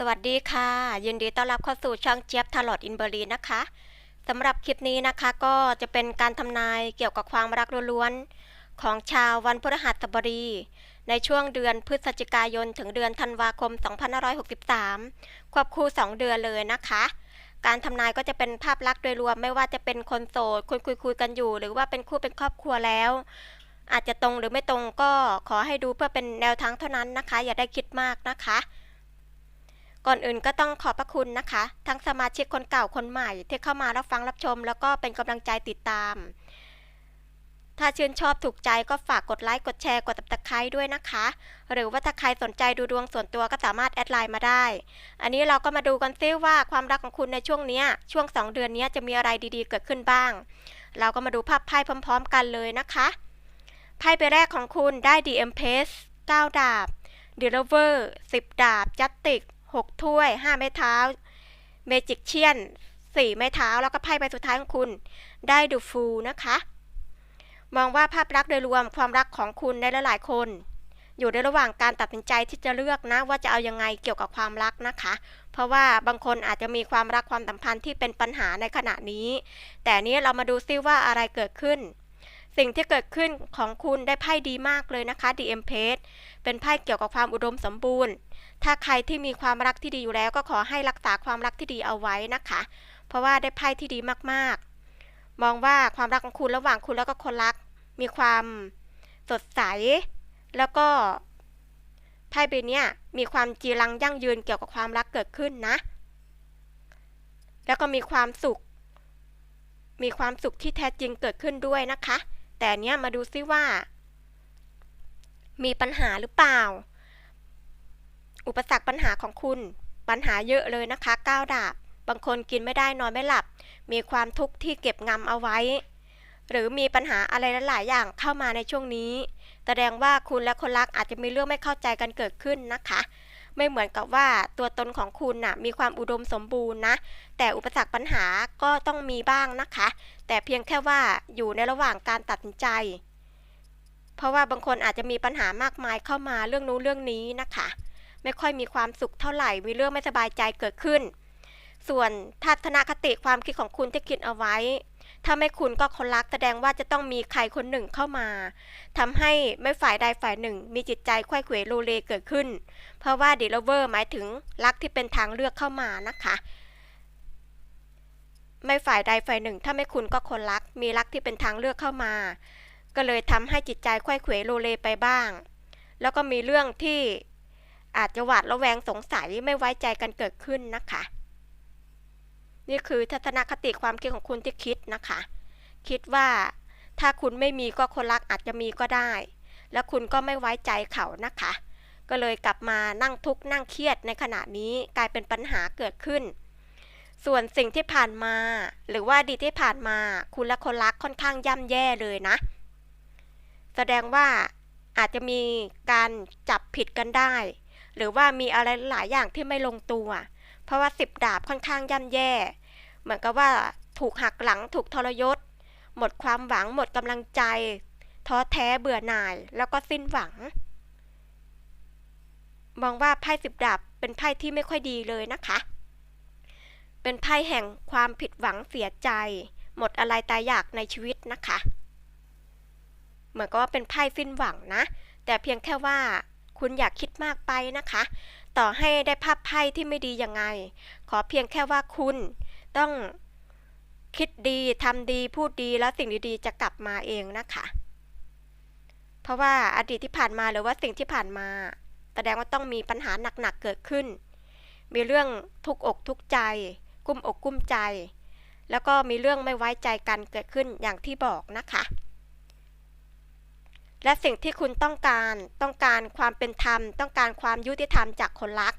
สวัสดีค่ะ ยินดีต้อนรับเข้าสู่ช่องเจี๊ยบทาลอตอินเบอรีนะคะสำหรับคลิปนี้นะคะก็จะเป็นการทำนายเกี่ยวกับความรักล้วนๆของชาววันพฤหัสบดี ในช่วงเดือนพฤศจิกายนถึงเดือนธันวาคม 2563 ควบคู่ 2 เดือนเลยนะคะ การทำนายก็จะเป็นภาพลักษณ์โดยรวมไม่ว่าจะเป็นคนโสดคนคุยคุยกันอยู่ หรือว่าเป็นคู่เป็นครอบครัวแล้ว อาจจะตรงหรือไม่ตรงก็ขอให้ดูเพื่อเป็นแนวทางเท่านั้นนะคะ อย่าได้คิดมากนะคะ ก่อนอื่นก็ต้องขอบพระคุณนะคะ ทั้งสมาชิกคนเก่าคนใหม่ ที่เข้ามารับฟังรับชม แล้วก็เป็นกำลังใจติดตาม ถ้าชื่นชอบถูกใจก็ฝากกดไลค์กดแชร์กดติดตามด้วยนะคะ หรือว่าถ้าใครสนใจดูดวงส่วนตัวก็สามารถแอดไลน์มาได้ อันนี้เราก็มาดูกันซิว่าความรักของคุณในช่วงนี้ช่วง 2 เดือนนี้จะมีอะไรดีๆ เกิดขึ้นบ้าง เราก็มาดูภาพไพ่พร้อม ๆ กันเลยนะคะไพ่ใบแรกของคุณได้ The Empress 9 ดาบ The Lover 10 ดาบ Justice 6 ถ้วย 5 ไม้เท้า Magician 4ไม้เท้า แล้วก็ไพ่ใบสุดท้ายของคุณ ได้ดูฟูนะคะ มองว่าภาพลักษณ์โดยรวมความรักของคุณในหลายๆคน อยู่ในระหว่างการตัดสินใจที่จะเลือกนะ ว่าจะเอายังไงเกี่ยวกับความรักนะคะ เพราะว่าบางคนอาจจะมีความรักความสัมพันธ์ที่เป็นปัญหาในขณะนี้ แต่นี้เรามาดูซิว่าอะไรเกิดขึ้นสิ่งที่เกิดขึ้นของคุณได้ไพ่ดีมากเลยนะคะ The Empress เป็นไพ่เกี่ยวกับความอุดมสมบูรณ์ ถ้าใครที่มีความรักที่ดีอยู่แล้วก็ขอให้รักษาความรักที่ดีเอาไว้นะคะ เพราะว่าได้ไพ่ที่ดีมากๆ มองว่าความรักของคุณระหว่างคุณแล้วก็คนรัก มีความสดใส แล้วก็ไพ่ใบเนี้ยมีความจีรังยั่งยืนเกี่ยวกับความรักเกิดขึ้นนะ แล้วก็มีความสุข มีความสุขที่แท้จริงเกิดขึ้นด้วยนะคะ แต่เนี้ยมาดูซิว่า มีปัญหาหรือเปล่า อุปสรรคปัญหาของคุณ ปัญหาเยอะเลยนะคะก้าวดาบ บางคนกินไม่ได้นอนไม่หลับ มีความทุกข์ที่เก็บงำเอาไว้ หรือมีปัญหาอะไรหลายๆอย่างเข้ามาในช่วงนี้ แสดงว่าคุณและคนรักอาจจะมีเรื่องไม่เข้าใจกันเกิดขึ้นนะคะไม่เหมือนกับว่าตัวตนของคุณน่ะมีความอุดมสมบูรณ์นะ แต่อุปสรรคปัญหาก็ต้องมีบ้างนะคะ แต่เพียงแค่ว่าอยู่ในระหว่างการตัดสินใจ เพราะว่าบางคนอาจจะมีปัญหามากมายเข้ามาเรื่องนู้นเรื่องนี้นะคะ ไม่ค่อยมีความสุขเท่าไหร่ มีเรื่องไม่สบายใจเกิดขึ้น ส่วนทัศนคติความคิดของคุณที่คิดเอาไว้ ถ้าไม่คุณก็คนรักแสดงว่าจะต้องมีใครคนหนึ่งเข้ามาทำให้ไม่ฝ่ายใดฝ่ายหนึ่ง มีจิตใจไขว้เขวโลเลเกิดขึ้น เพราะว่าดีลเวอร์หมายถึงรักที่เป็นทางเลือกเข้ามานะคะไม่ฝ่ายใดฝ่ายหนึ่ง ถ้าไม่คุณก็คนรัก มีรักที่เป็นทางเลือกเข้ามา ก็เลยทำให้จิตใจไขว้เขวโลเลไปบ้าง แล้วก็มีเรื่องที่ อาจจะหวาดระแวงสงสัยไม่ไว้ใจกันเกิดขึ้นนะคะ นี่คือทัศนคติความคิดของคุณที่คิดนะคะ คิดว่าถ้าคุณไม่มีก็คนรักอาจจะมีก็ได้ แล้วคุณก็ไม่ไว้ใจเขานะคะ ก็เลยกลับมานั่งทุกข์นั่งเครียดในขณะนี้กลายเป็นปัญหาเกิดขึ้น ส่วนสิ่งที่ผ่านมา หรือว่าดีที่ผ่านมา คุณและคนรักค่อนข้างย่ำแย่เลยนะ แสดงว่าอาจจะมีการจับผิดกันได้ หรือว่ามีอะไรหลายอย่างที่ไม่ลงตัว เพราะว่าสิบดาบค่อนข้างย่ำแย่ เหมือนกับว่าถูกหักหลังถูกทรยศ หมดความหวังหมดกำลังใจ ท้อแท้เบื่อหน่ายแล้วก็สิ้นหวัง มองว่าไพ่สิบดาบเป็นไพ่ที่ไม่ค่อยดีเลยนะคะ เป็นไพ่แห่งความผิดหวังเสียใจ หมดอะไรตายอยากในชีวิตนะคะ เหมือนกับว่าเป็นไพ่สิ้นหวังนะ แต่เพียงแค่ว่า คุณอยากคิดมากไปนะคะ ต่อให้ได้ภาพไพ่ที่ไม่ดียังไง ขอเพียงแค่ว่าคุณต้องคิดดีทำดีพูดดีแล้วสิ่งดีๆ จะกลับมาเองนะคะ เพราะว่าอดีตที่ผ่านมาหรือว่าสิ่งที่ผ่านมา แสดงว่าต้องมีปัญหาหนักๆเกิดขึ้น มีเรื่องทุกอกทุกใจ กุ้มอกกุ้มใจ แล้วก็มีเรื่องไม่ไว้ใจกันเกิดขึ้นอย่างที่บอกนะคะ และสิ่งที่คุณต้องการต้องการความเป็นธรรม ต้องการความยุติธรรมจากคนรัก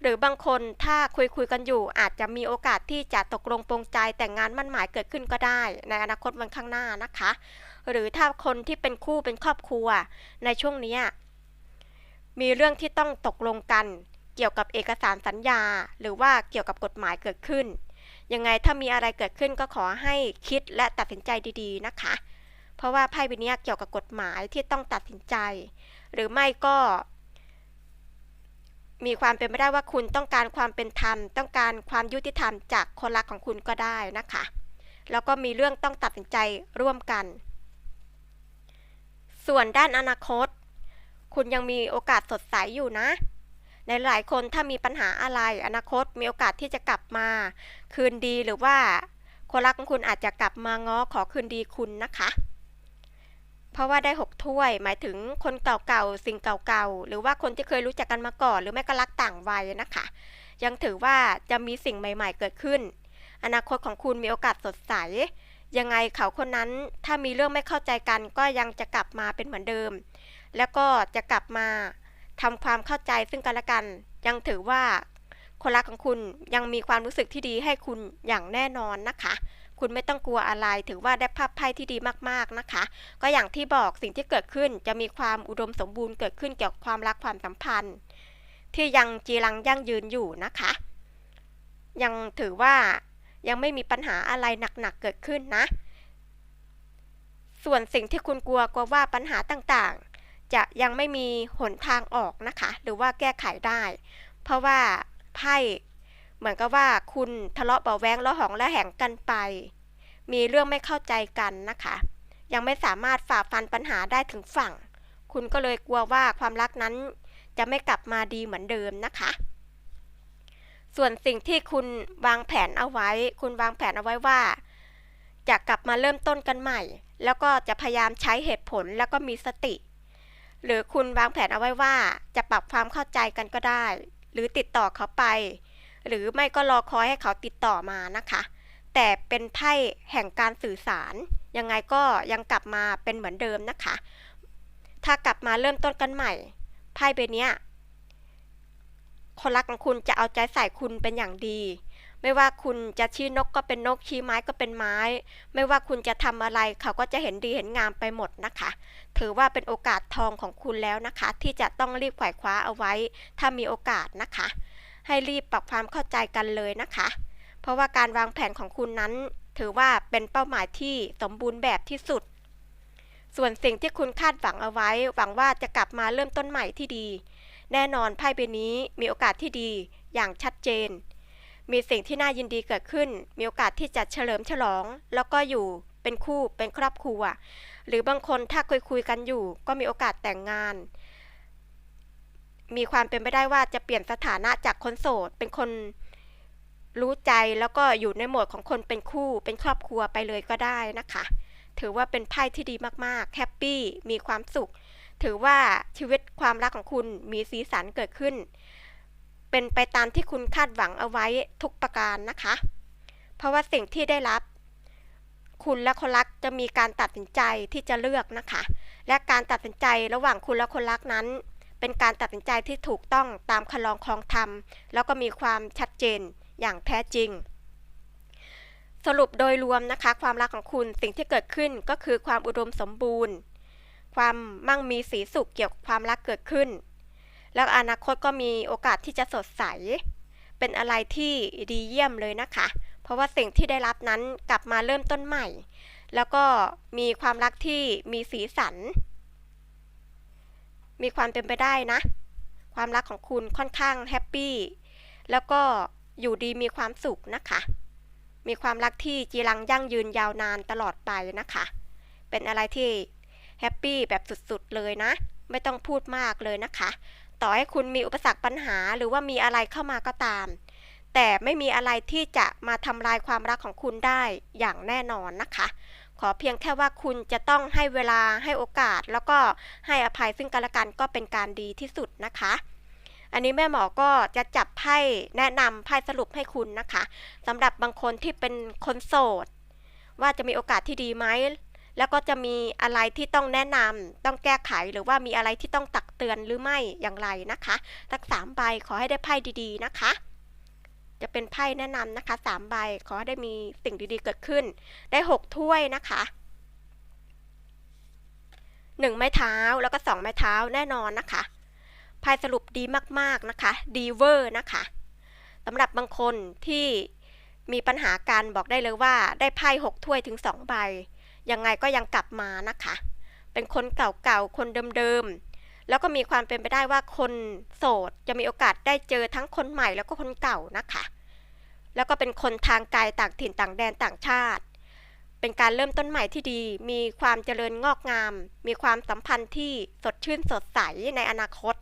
หรือบางคนถ้าคุยคุยกันอยู่ อาจจะมีโอกาสที่จะตกลงปรงใจแต่งงานมั่นหมายเกิดขึ้นก็ได้ ในอนาคตวันข้างหน้านะคะ หรือถ้าคนที่เป็นคู่เป็นครอบครัว ในช่วงนี้มีเรื่องที่ต้องตกลงกัน เกี่ยวกับเอกสารสัญญา หรือว่าเกี่ยวกับกฎหมายเกิดขึ้นยังไงถ้ามีอะไรเกิดขึ้นก็ขอให้คิดและตัดสินใจดีๆนะคะ เพราะว่าไพ่ใบนี้เกี่ยวกับกฎหมายที่ต้องตัดสินใจ หรือไม่ก็ มีความเป็นไปได้ว่าคุณต้องการความเป็นธรรม ต้องการความยุติธรรมจากคนรักของคุณก็ได้นะคะ แล้วก็มีเรื่องต้องตัดสินใจร่วมกัน ส่วนด้านอนาคต คุณยังมีโอกาสสดใสอยู่นะในหลายคนถ้ามีปัญหาอะไรอนาคตมีโอกาสที่จะกลับมา คืนดีหรือว่าคนรักของคุณอาจจะกลับมาง้อขอคืนดีคุณนะคะ เพราะว่าได้หกถ้วย หมายถึงคนเก่าๆ สิ่งเก่าๆ หรือว่าคนที่เคยรู้จักกันมาก่อน หรือไม่ก็รักต่างวัยนะคะ ยังถือว่าจะมีสิ่งใหม่ๆ เกิดขึ้น อนาคตของคุณมีโอกาสสดใส ยังไงเขาคนนั้นถ้ามีเรื่องไม่เข้าใจกัน ก็ยังจะกลับมาเป็นเหมือนเดิม แล้วก็จะกลับมาทำความเข้าใจซึ่งกันและกัน ยังถือว่าคนรักของคุณยังมีความรู้สึกที่ดีให้คุณอย่างแน่นอนนะคะ คุณไม่ต้องกลัวอะไร ถือว่าได้ภาพไพ่ที่ดีมากๆนะคะ ก็อย่างที่บอกสิ่งที่เกิดขึ้นจะมีความอุดมสมบูรณ์เกิดขึ้นเกี่ยวกับความรักความสัมพันธ์ ที่ยังจีรังยั่งยืนอยู่นะคะ ยังถือว่ายังไม่มีปัญหาอะไรหนักๆเกิดขึ้นนะ ส่วนสิ่งที่คุณกลัวกลัวว่าปัญหาต่างๆ จะยังไม่มีหนทางออกนะคะ หรือว่าแก้ไขได้ เพราะว่าไพ่ เหมือนกับว่าคุณทะเลาะเบาแวงแล้วหองและแหงกันไป มีเรื่องไม่เข้าใจกันนะคะ ยังไม่สามารถฝ่าฟันปัญหาได้ถึงฝั่ง คุณก็เลยกลัวว่าความรักนั้น จะไม่กลับมาดีเหมือนเดิมนะคะ ส่วนสิ่งที่คุณวางแผนเอาไว้ คุณวางแผนเอาไว้ว่า จะกลับมาเริ่มต้นกันใหม่ แล้วก็จะพยายามใช้เหตุผลแล้วก็มีสติ หรือคุณวางแผนเอาไว้ว่า จะปรับความเข้าใจกันก็ได้ หรือติดต่อเขาไป หรือไม่ก็รอคอยให้เขาติดต่อมานะคะ แต่เป็นไพ่แห่งการสื่อสาร ยังไงก็ยังกลับมาเป็นเหมือนเดิมนะคะ ถ้ากลับมาเริ่มต้นกันใหม่ ไพ่ใบนี้คนรักของคุณจะเอาใจใส่คุณเป็นอย่างดี ไม่ว่าคุณจะชี้นกก็เป็นนกชี้ไม้ก็เป็นไม้ ไม่ว่าคุณจะทำอะไรเขาก็จะเห็นดีเห็นงามไปหมดนะคะ ถือว่าเป็นโอกาสทองของคุณแล้วนะคะ ที่จะต้องรีบไขว่คว้าเอาไว้ ถ้ามีโอกาสนะคะ ให้รีบปรับความเข้าใจกันเลยนะคะ เพราะว่าการวางแผนของคุณนั้น ถือว่าเป็นเป้าหมายที่สมบูรณ์แบบที่สุด ส่วนสิ่งที่คุณคาดหวังเอาไว้ หวังว่าจะกลับมาเริ่มต้นใหม่ที่ดี แน่นอนไพ่ใบนี้มีโอกาสที่ดีอย่างชัดเจน มีสิ่งที่น่ายินดีเกิดขึ้น มีโอกาสที่จะเฉลิมฉลอง แล้วก็อยู่เป็นคู่เป็นครอบครัว หรือบางคนถ้าคุยคุยกันอยู่ ก็มีโอกาสแต่งงาน มีความเป็นไปได้ว่าจะเปลี่ยนสถานะจากคนโสด เป็นคนรู้ใจแล้วก็อยู่ในโหมดของคนเป็นคู่เป็นครอบครัวไปเลยก็ได้นะคะ ถือว่าเป็นไพ่ที่ดีมากๆแฮปปี้มีความสุข ถือว่าชีวิตความรักของคุณมีสีสันเกิดขึ้น เป็นไปตามที่คุณคาดหวังเอาไว้ทุกประการนะคะ เพราะว่าสิ่งที่ได้รับ คุณและคนรักจะมีการตัดสินใจที่จะเลือกนะคะ และการตัดสินใจระหว่างคุณและคนรักนั้น เป็นการตัดสินใจที่ถูกต้องตามคันลองคลองธรรม แล้วก็มีความชัดเจนอย่างแท้จริง สรุปโดยรวมนะคะ ความรักของคุณสิ่งที่เกิดขึ้นก็คือความอุดมสมบูรณ์ ความมั่งมีสีสุขเกี่ยวกับความรักเกิดขึ้น แล้วอนาคตก็มีโอกาสที่จะสดใส เป็นอะไรที่ดีเยี่ยมเลยนะคะ เพราะว่าสิ่งที่ได้รับนั้นกลับมาเริ่มต้นใหม่ แล้วก็มีความรักที่มีสีสัน มีความเป็นไปได้นะ ความรักของคุณค่อนข้างแฮปปี้แล้วก็อยู่ดีมีความสุขนะคะ มีความรักที่จีรังยั่งยืนยาวนานตลอดไปนะคะ เป็นอะไรที่แฮปปี้แบบสุดๆเลยนะ ไม่ต้องพูดมากเลยนะคะ ต่อให้คุณมีอุปสรรคปัญหาหรือว่ามีอะไรเข้ามาก็ตาม แต่ไม่มีอะไรที่จะมาทำลายความรักของคุณได้อย่างแน่นอนนะคะ ขอเพียงแค่ว่าคุณจะต้องให้เวลาให้โอกาส แล้วก็ให้อภัยซึ่งกันและกันก็เป็นการดีที่สุดนะคะ อันนี้แม่หมอก็จะจับไพ่แนะนำไพ่สรุปให้คุณนะคะสำหรับบางคนที่เป็นคนโสด ว่าจะมีโอกาสที่ดีไหมแล้วก็จะมีอะไรที่ต้องแนะนำต้องแก้ไข หรือว่ามีอะไรที่ต้องตักเตือนหรือไม่อย่างไรนะคะสักสามใบขอให้ได้ไพ่ดีๆนะคะ จะเป็นไพ่แนะนำนะคะสามใบขอให้ได้มีสิ่งดีๆเกิดขึ้น ได้หกถ้วยนะคะหนึ่งไม้เท้าแล้วก็สองไม้เท้าแน่นอนนะคะไพ่สรุปดีมากๆนะคะดีเวอร์นะคะสำหรับบางคนที่มีปัญหาการบอกได้เลยว่าได้ไพ่หกถ้วยถึงสองใบ ยังไงก็ยังกลับมานะคะ เป็นคนเก่าๆ คนเดิมๆ แล้วก็มีความเป็นไปได้ว่าคนโสดจะมีโอกาสได้เจอทั้งคนใหม่แล้วก็คนเก่านะคะ แล้วก็เป็นคนทางไกลต่างถิ่นต่างแดนต่างชาติ เป็นการเริ่มต้นใหม่ที่ดี มีความเจริญงอกงาม มีความสัมพันธ์ที่สดชื่นสดใสในอนาคต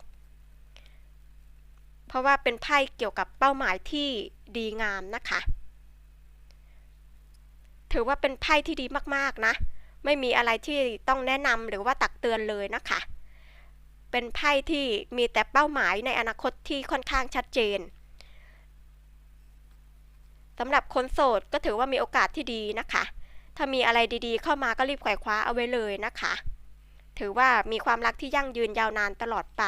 เพราะว่าเป็นไพ่เกี่ยวกับเป้าหมายที่ดีงามนะคะ ถือว่าเป็นไพ่ที่ดีมากๆนะ ไม่มีอะไรที่ต้องแนะนำหรือว่าตักเตือนเลยนะคะ เป็นไพ่ที่มีแต่เป้าหมายในอนาคตที่ค่อนข้างชัดเจนสำหรับคนโสดก็ถือว่ามีโอกาสที่ดีนะคะ ถ้ามีอะไรดีๆ เข้ามาก็รีบไขว่คว้าเอาไว้เลยนะคะ ถือว่ามีความรักที่ยั่งยืนยาวนานตลอดไป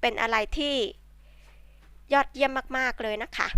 เป็นอะไรที่ยอดเยี่ยมมากๆเลยนะคะ